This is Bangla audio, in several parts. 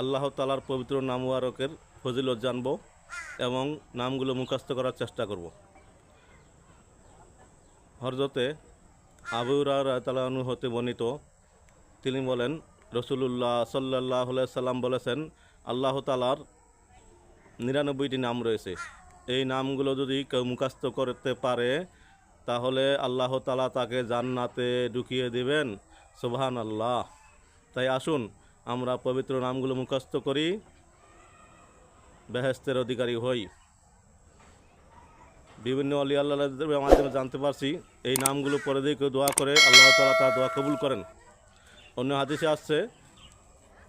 আল্লাহ তালার পবিত্র নাম মুবারকের ফজিলত জানব এবং নামগুলো মুখস্থ করার চেষ্টা করব। হরজতে আবুরা তালানু হতে বর্ণিত, তিনি বলেন, রসুলুল্লাহ সাল্লাহ সাল্লাম বলেছেন, আল্লাহ তালার নিরানব্বইটি নাম রয়েছে। এই নামগুলো যদি কেউ মুখস্থ করতে পারে, তাহলে আল্লাহ তালা তাকে জান্নাতে ঢুকিয়ে দিবেন। সুবহান আল্লাহ তাই আসুন আমরা পবিত্র নামগুলো মুখস্থ করি। বেহেস্তের অধিকারী হই। বিভিন্ন অলি আল্লাহদের মাধ্যমে জানতে পারছি, এই নামগুলো পরে দিয়ে কেউ দোয়া করে, আল্লাহ তালা তার দোয়া কবুল করেন। অন্য হাদিসে আসছে,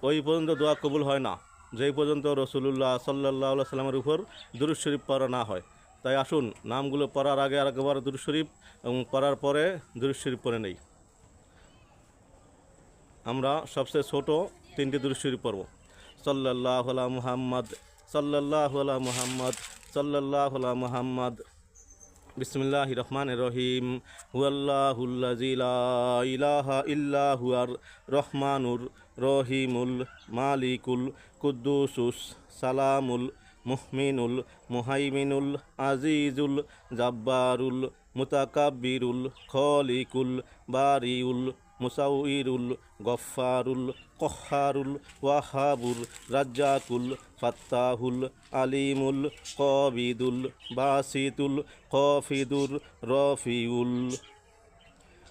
ওই পর্যন্ত দোয়া কবুল হয় না। যেই পর্যন্ত রসুল্লাহ সাল্লাহ সাল্লামের উপর দুরুদ শরীফ পড়া না হয়। তাই আসুন, নামগুলো পড়ার আগে আর একবার শরীফ এবং পড়ার পরে দুরুদ শরীফ পড়ে নেই। আমরা সবচেয়ে ছোট তিনটি দুরুদ শরীফ পড়ব সাল্লাহ মুহাম্মদ সাল্লাহ মুহাম্মদ সাল্লাহ মুহাম্মদ। বিসমিল্লাহ রহমান রহিম। ইলাহা ইল্লা হুয়ার রহমানুর রহিমুল মালিকুল কুদ্দুসুস সালামুল মুহমিনুল মুহাইমিনুল আজিজুল জাব্বারুল মুতাকাব্বিরুল খলিকুল বারিউল মুসাউইরুল গফারুল কহারুল ওয়াহাবুল রাজ্জাকুল ফাত্তাহুল আলিমুল কবিদুল বাসিতুল কফিদুর রফিউল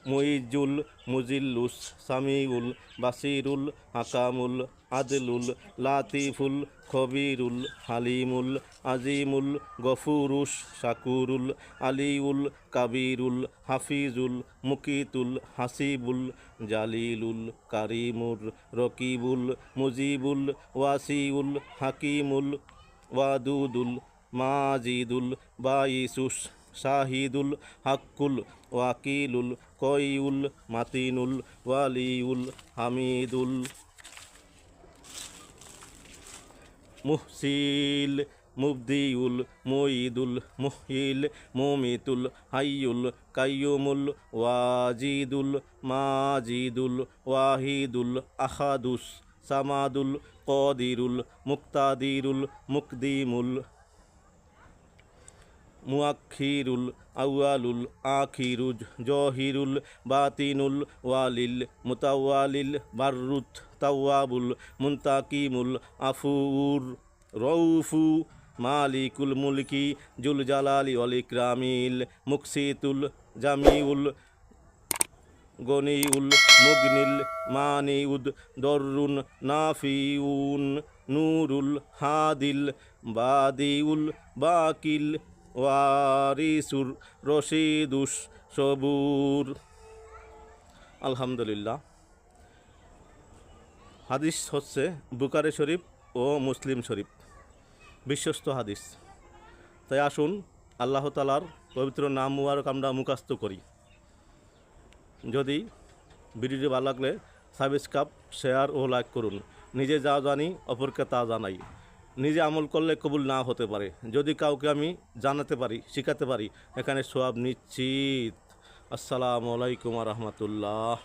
মুইজুল, মুজিল্লুস, সামিউল, বাসিরুল, হাকামুল, আদলুল, লাতিফুল, খবিরুল, হালিমুল, আজিমুল, গফুরুস, শাকুরুল, আলিউল, কাবিরুল, হাফিজুল, মুকিতুল, হাসিবুল, জালিলুল, কারিমুর, রকিবুল, মুজিবুল, ওয়াসিউল, হাকিমুল, ওয়াদুদুল, মাজিদুল, বাইসুস শাহিদুল হাক্কুল, ওয়াকিলুল কয়ুল মাতিনুল, ওয়ালিউল হামিদুল মুহসিল, মুবদিউল মুঈদুল মুহিল মুমিতুল হাইউল কাইয়ুমুল ওয়াজিদুল মাজিদুল ওয়াহিদুল আহাদুস সামাদুল কদিরুল মুক্তাদিরুল মুকদিমুল মুয়াক্ষিরুল আউয়ালুল আখিরুজ জহিরুল বাতিনুল ওয়ালিল মুতাওয়ালিল বাররুত তাওয়াবুল মুন্তাকিমুল আফুর রৌফু মালিকুল মুলকি জুল জালালি ওয়াল ইকরামিল মুকসিতুল জামিউল গনিউল মুগনিল মানিউদ দররুন নাফিউন নূরুল হাদিল বাদিউল বাকিল ওয়ারিসুর রশিদুস সবুর। আলহামদুলিল্লাহ। হাদিস হচ্ছে বুকারে শরীফ ও মুসলিম শরীফ। বিশ্বস্ত হাদিস। তাই আসুন, আল্লাহ তালার পবিত্র নাম মুবারক আমরা মুখাস্ত করি। যদি ভিডিওটি ভালো লাগলে সাবস্ক্রাইব শেয়ার ও লাইক করুন। নিজে যা জানি, অপরকে তা জানাই। নিজে আমল করলে কবুল না হতে পারে। যদি কাউকে আমি জানাতে পারি, শিখাতে পারি, এখানে সোয়াব নিশ্চিত। আসসালামু আলাইকুম রহমতুল্লাহ।